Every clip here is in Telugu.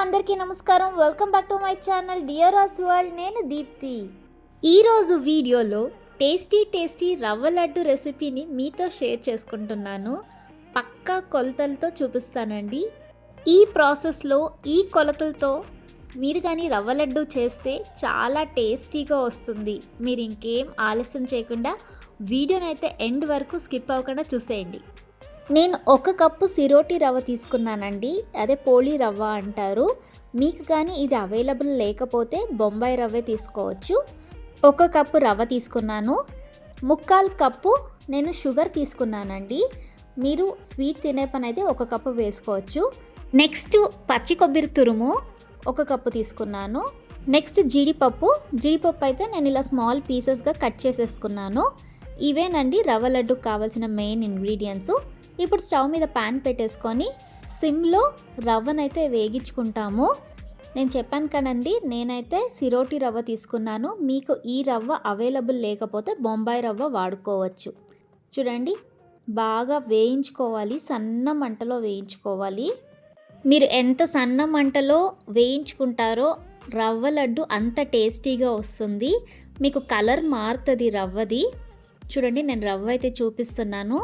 అందరికీ నమస్కారం. Welcome back to my channel డియరాస్ world నేను దీప్తి. ఈరోజు వీడియోలో టేస్టీ టేస్టీ రవ్వ లడ్డు రెసిపీని మీతో షేర్ చేసుకుంటున్నాను. పక్కా కొలతలతో చూపిస్తానండి. ఈ ప్రాసెస్లో ఈ కొలతలతో మీరు కానీ రవ్వ లడ్డు చేస్తే చాలా టేస్టీగా వస్తుంది. మీరు ఇంకేం ఆలస్యం చేయకుండా వీడియోనైతే ఎండ్ వరకు స్కిప్ అవ్వకుండా చూసేయండి. నేను ఒక కప్పు సిరోటి రవ్వ తీసుకున్నానండి. అదే పోలి రవ్వ అంటారు. మీకు కానీ ఇది అవైలబుల్ లేకపోతే బొంబాయి రవ్వే తీసుకోవచ్చు. ఒక కప్పు రవ్వ తీసుకున్నాను. ముక్కాల్ కప్పు నేను షుగర్ తీసుకున్నానండి. మీరు స్వీట్ తినే పని అయితే ఒక కప్పు వేసుకోవచ్చు. నెక్స్ట్ పచ్చి కొబ్బరి తురుము ఒక కప్పు తీసుకున్నాను. నెక్స్ట్ జీడిపప్పు. జీడిపప్పు అయితే నేను ఇలా స్మాల్ పీసెస్గా కట్ చేసేసుకున్నాను. ఇవేనండి రవ్వ లడ్డుకు కావాల్సిన మెయిన్ ఇంగ్రీడియంట్స్. ఇప్పుడు స్టవ్ మీద ప్యాన్ పెట్టేసుకొని సిమ్లో రవ్వనైతే వేగించుకుంటాము. నేను చెప్పాను కదండి నేనైతే సిరోటి రవ్వ తీసుకున్నాను. మీకు ఈ రవ్వ అవైలబుల్ లేకపోతే బొంబాయి రవ్వ వాడుకోవచ్చు. చూడండి బాగా వేయించుకోవాలి సన్న మంటలో వేయించుకోవాలి. మీరు ఎంత సన్న మంటలో వేయించుకుంటారో రవ్వ లడ్డు అంత టేస్టీగా వస్తుంది. మీకు కలర్ మారుతుంది రవ్వది. చూడండి నేను రవ్వ అయితే చూపిస్తున్నాను.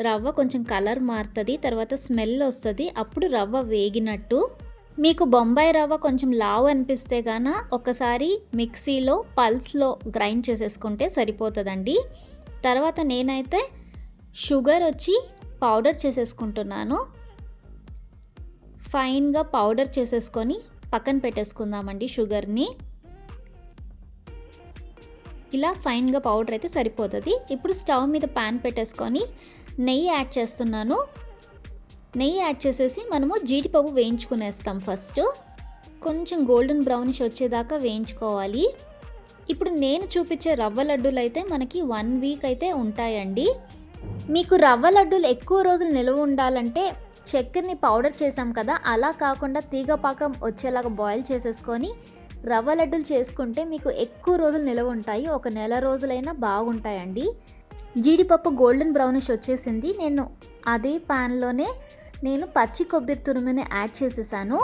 రవ్వ కొంచెం కలర్ మారుతుంది తర్వాత స్మెల్ వస్తుంది అప్పుడు రవ్వ వేగినట్టు. మీకు బొంబాయి రవ్వ కొంచెం లావు అనిపిస్తే గాన ఒకసారి మిక్సీలో పల్స్లో గ్రైండ్ చేసేసుకుంటే సరిపోతుందండి. తర్వాత నేనైతే షుగర్ వచ్చి పౌడర్ చేసేసుకుంటున్నాను. ఫైన్గా పౌడర్ చేసేసుకొని పక్కన పెట్టేసుకుందామండి షుగర్ని. ఇలా ఫైన్గా పౌడర్ అయితే సరిపోతుంది. ఇప్పుడు స్టవ్ మీద ప్యాన్ పెట్టేసుకొని నెయ్యి యాడ్ చేస్తున్నాను. నెయ్యి యాడ్ చేసేసి మనము జీడిపప్పు వేయించుకునేస్తాం ఫస్ట్. కొంచెం గోల్డెన్ బ్రౌనిష్ వచ్చేదాకా వేయించుకోవాలి. ఇప్పుడు నేను చూపించే రవ్వ లడ్డూలు అయితే మనకి వన్ వీక్ అయితే ఉంటాయండి. మీకు రవ్వ లడ్డూలు ఎక్కువ రోజులు నిల్వ ఉండాలంటే చక్కెరని పౌడర్ చేసాం కదా అలా కాకుండా తీగ పాకం వచ్చేలాగా బాయిల్ చేసేసుకొని రవ్వ లడ్డూలు చేసుకుంటే మీకు ఎక్కువ రోజులు నిల్వ ఉంటాయి. ఒక నెల రోజులైనా బాగుంటాయండి. జీడిపప్పు గోల్డెన్ బ్రౌనిష్ వచ్చేసింది. నేను అదే ప్యాన్లోనే నేను పచ్చి కొబ్బరి తురుముని యాడ్ చేసేసాను.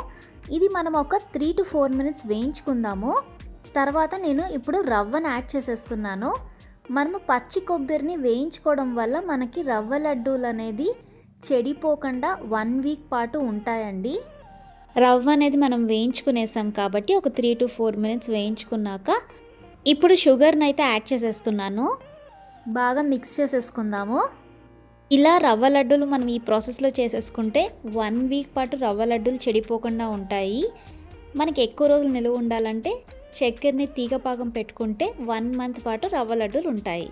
ఇది మనం ఒక త్రీ టు ఫోర్ మినిట్స్ వేయించుకుందాము. తర్వాత నేను ఇప్పుడు రవ్వను యాడ్ చేసేస్తున్నాను. మనము పచ్చి కొబ్బరిని వేయించుకోవడం వల్ల మనకి రవ్వ లడ్డూలు అనేది చెడిపోకుండా వన్ వీక్ పాటు ఉంటాయండి. రవ్వ అనేది మనం వేయించుకునేసాం కాబట్టి ఒక త్రీ టు ఫోర్ మినిట్స్ వేయించుకున్నాక ఇప్పుడు షుగర్ని అయితే యాడ్ చేసేస్తున్నాను. బాగా మిక్స్ చేసేసుకుందాము. ఇలా రవ్వ లడ్డూలు మనం ఈ ప్రాసెస్లో చేసేసుకుంటే వన్ వీక్ పాటు రవ్వ లడ్డూలు చెడిపోకుండా ఉంటాయి. మనకి ఎక్కువ రోజులు నిలువ ఉండాలంటే చక్కెరని తీగపాకం పెట్టుకుంటే వన్ మంత్ పాటు రవ్వ లడ్డూలు ఉంటాయి.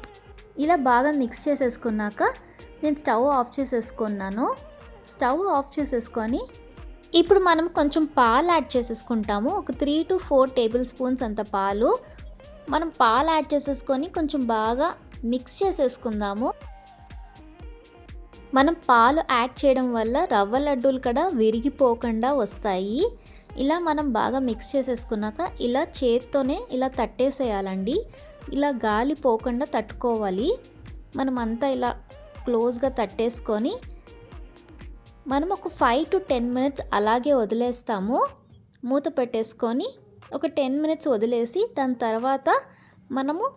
ఇలా బాగా మిక్స్ చేసేసుకున్నాక నేను స్టవ్ ఆఫ్ చేసేసుకున్నాను. స్టవ్ ఆఫ్ చేసేసుకొని ఇప్పుడు మనం కొంచెం పాలు యాడ్ చేసేసుకుంటాము. ఒక three to four tablespoons అంత పాలు. మనం పాలు యాడ్ చేసేసుకొని కొంచెం బాగా మిక్స్ చేసేసుకుందాము. మనం పాలు యాడ్ చేయడం వల్ల రవ్వ లడ్డూలు కూడా విరిగిపోకుండా వస్తాయి. ఇలా మనం బాగా మిక్స్ చేసేసుకున్నాక ఇలా చేత్తోనే ఇలా తట్టేసేయాలండి. ఇలా గాలి పోకుండా తట్టుకోవాలి. మనం అంతా ఇలా క్లోజ్గా తట్టేసుకొని మనం ఒక ఫైవ్ టు టెన్ మినిట్స్ అలాగే వదిలేస్తాము. మూత పెట్టేసుకొని ఒక టెన్ మినిట్స్ వదిలేసి దాని తర్వాత మనము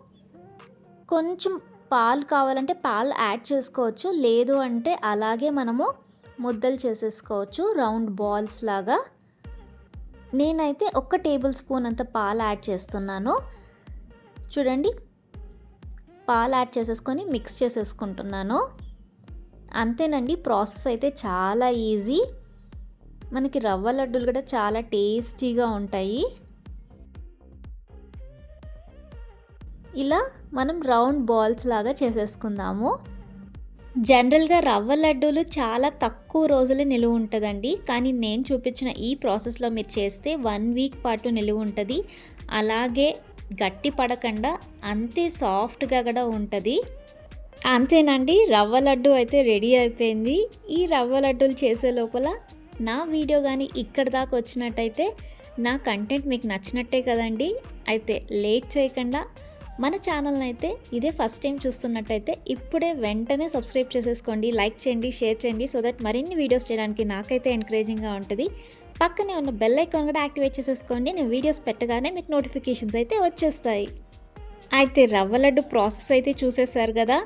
కొంచెం పాలు కావాలంటే పాలు యాడ్ చేసుకోవచ్చు. లేదు అంటే అలాగే మనము ముద్దలు చేసేసుకోవచ్చు. రౌండ్ బాల్స్ లాగా. నేనైతే ఒక టేబుల్ స్పూన్ అంత పాలు యాడ్ చేస్తున్నాను. చూడండి. పాలు యాడ్ చేసేసుకొని మిక్స్ చేసేసుకుంటున్నాను. అంతేనండి. ప్రాసెస్ అయితే చాలా ఈజీ. మనకి రవ్వ లడ్డూలు కూడా చాలా టేస్టీగా ఉంటాయి. ఇలా మనం రౌండ్ బాల్స్ లాగా చేసేసుకుందాము. జనరల్గా రవ్వ లడ్డూలు చాలా తక్కువ రోజులే నిలువ ఉంటుందండి. కానీ నేను చూపించిన ఈ ప్రాసెస్లో మీరు చేస్తే వన్ వీక్ పాటు నిలువ ఉంటుంది. అలాగే గట్టి పడకుండా అంతే సాఫ్ట్గా కూడా ఉంటుంది. అంతేనండి రవ్వ లడ్డు అయితే రెడీ అయిపోయింది. ఈ రవ్వ లడ్డూలు చేసే లోపల నా వీడియో కానీ ఇక్కడ దాకా వచ్చినట్టయితే నా కంటెంట్ మీకు నచ్చినట్టే కదండి. అయితే లేట్ చేయకుండా మన ఛానల్ని అయితే ఇదే ఫస్ట్ టైం చూస్తున్నట్టయితే ఇప్పుడే వెంటనే సబ్స్క్రైబ్ చేసేసుకోండి లైక్ చేయండి షేర్ చేయండి సో దట్ మరిన్ని వీడియోస్ చేయడానికి నాకైతే ఎంకరేజింగ్గా ఉంటుంది. పక్కనే ఉన్న బెల్ ఐకాన్ కూడా యాక్టివేట్ చేసేసుకోండి నేను వీడియోస్ పెట్టగానే మీకు నోటిఫికేషన్స్ అయితే వచ్చేస్తాయి. అయితే రవ్వ లడ్డు ప్రాసెస్ అయితే చూసేశారు కదా?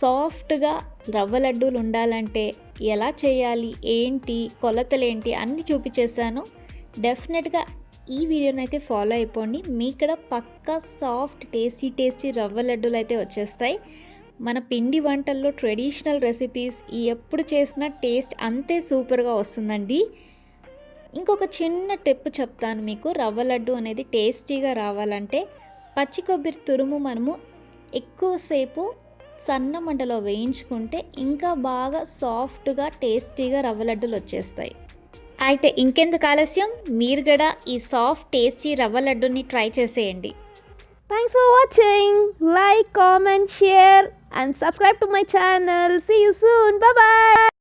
సాఫ్ట్గా రవ్వ లడ్డూలు ఉండాలంటే ఎలా చేయాలి ఏంటి కొలతలు ఏంటి అన్నీ చూపించేసాను డెఫినెట్గా ఈ వీడియోని అయితే ఫాలో అయిపోండి. మీ ఇక్కడ పక్కా సాఫ్ట్ టేస్టీ టేస్టీ రవ్వ లడ్డూలు అయితే వచ్చేస్తాయి. మన పిండి వంటల్లో ట్రెడిషనల్ రెసిపీస్ ఈ ఎప్పుడు చేసిన టేస్ట్ అంతే సూపర్గా వస్తుందండి. ఇంకొక చిన్న టిప్ చెప్తాను మీకు. రవ్వ లడ్డు అనేది టేస్టీగా రావాలంటే పచ్చి కొబ్బరి తురుము మనము ఎక్కువసేపు సన్న మంటలో వేయించుకుంటే ఇంకా బాగా సాఫ్ట్గా టేస్టీగా రవ్వ లడ్డులు వచ్చేస్తాయి. అయితే ఇంకెందుకు ఆలస్యం? మీరు కూడా ఈ సాఫ్ట్ టేస్టీ రవ్వ లడ్డుని ట్రై చేసేయండి. Thanks for watching like comment share and subscribe to my channel see you soon bye